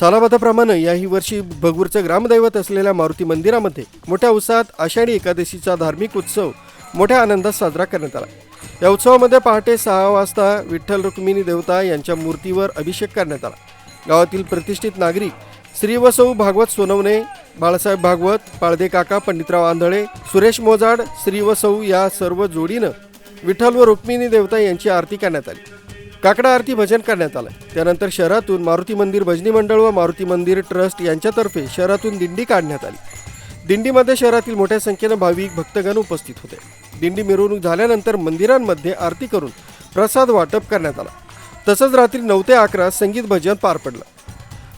सालाबाताप्रमाणे याही वर्षी भगूरचं ग्रामदैवत असलेल्या मारुती मंदिरामध्ये मोठ्या उत्साहात आषाढी एकादशीचा धार्मिक उत्सव मोठ्या आनंदात साजरा करण्यात आला. या उत्सवामध्ये पहाटे सहा वाजता विठ्ठल रुक्मिणी देवता यांच्या मूर्तीवर अभिषेक करण्यात आला. गावातील प्रतिष्ठित नागरिक श्री व भागवत सोनवणे बाळासाहेब भागवत पाळदे काका पंडितराव आंधळे सुरेश मोजाड श्री व या सर्व जोडीनं विठ्ठल व रुक्मिणी देवता यांची आरती करण्यात आली. काकडा आरती भजन करण्यात आलं त्यानंतर शहरातून मारुती मंदिर भजनी मंडळ व मारुती मंदिर ट्रस्ट यांच्यातर्फे शहरातून दिंडी काढण्यात आली. दिंडीमध्ये शहरातील मोठ्या संख्येनं भाविक भक्तगण उपस्थित होते. दिंडी मिरवणूक झाल्यानंतर मंदिरांमध्ये आरती करून प्रसाद वाटप करण्यात आला. तसंच रात्री नऊ ते अकरा संगीत भजन पार पडलं.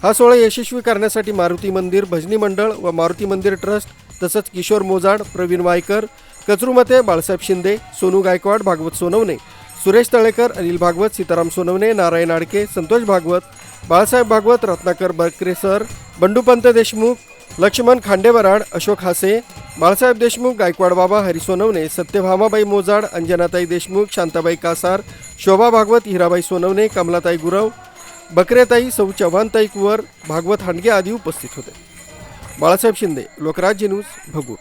हा सोहळा यशस्वी करण्यासाठी मारुती मंदिर भजनी मंडळ व मारुती मंदिर ट्रस्ट तसंच किशोर मोजाड प्रवीण वायकर कचरुमते बाळासाहेब शिंदे सोनू गायकवाड भागवत सोनवणे सुरेश तळेकर अनिल भागवत सीताराम सोनवणे नारायण आडके संतोष भागवत बाळासाहेब भागवत रत्नाकर बरकरे सर बंडूपंत देशमुख लक्ष्मण खांडेवराड अशोक हासे बाळासाहेब देशमुख गायकवाड बाबा हरी सोनवणे सत्यभामाबाई मोजाड अंजनाताई देशमुख शांताबाई कासार शोभा भागवत हिराबाई सोनवणे कमलाताई गुरव बकरेताई सौ चव्हाणताई कुवर भागवत हांडगे आदी उपस्थित होते. बाळासाहेब शिंदे लोकराज्य न्यूज भगूट.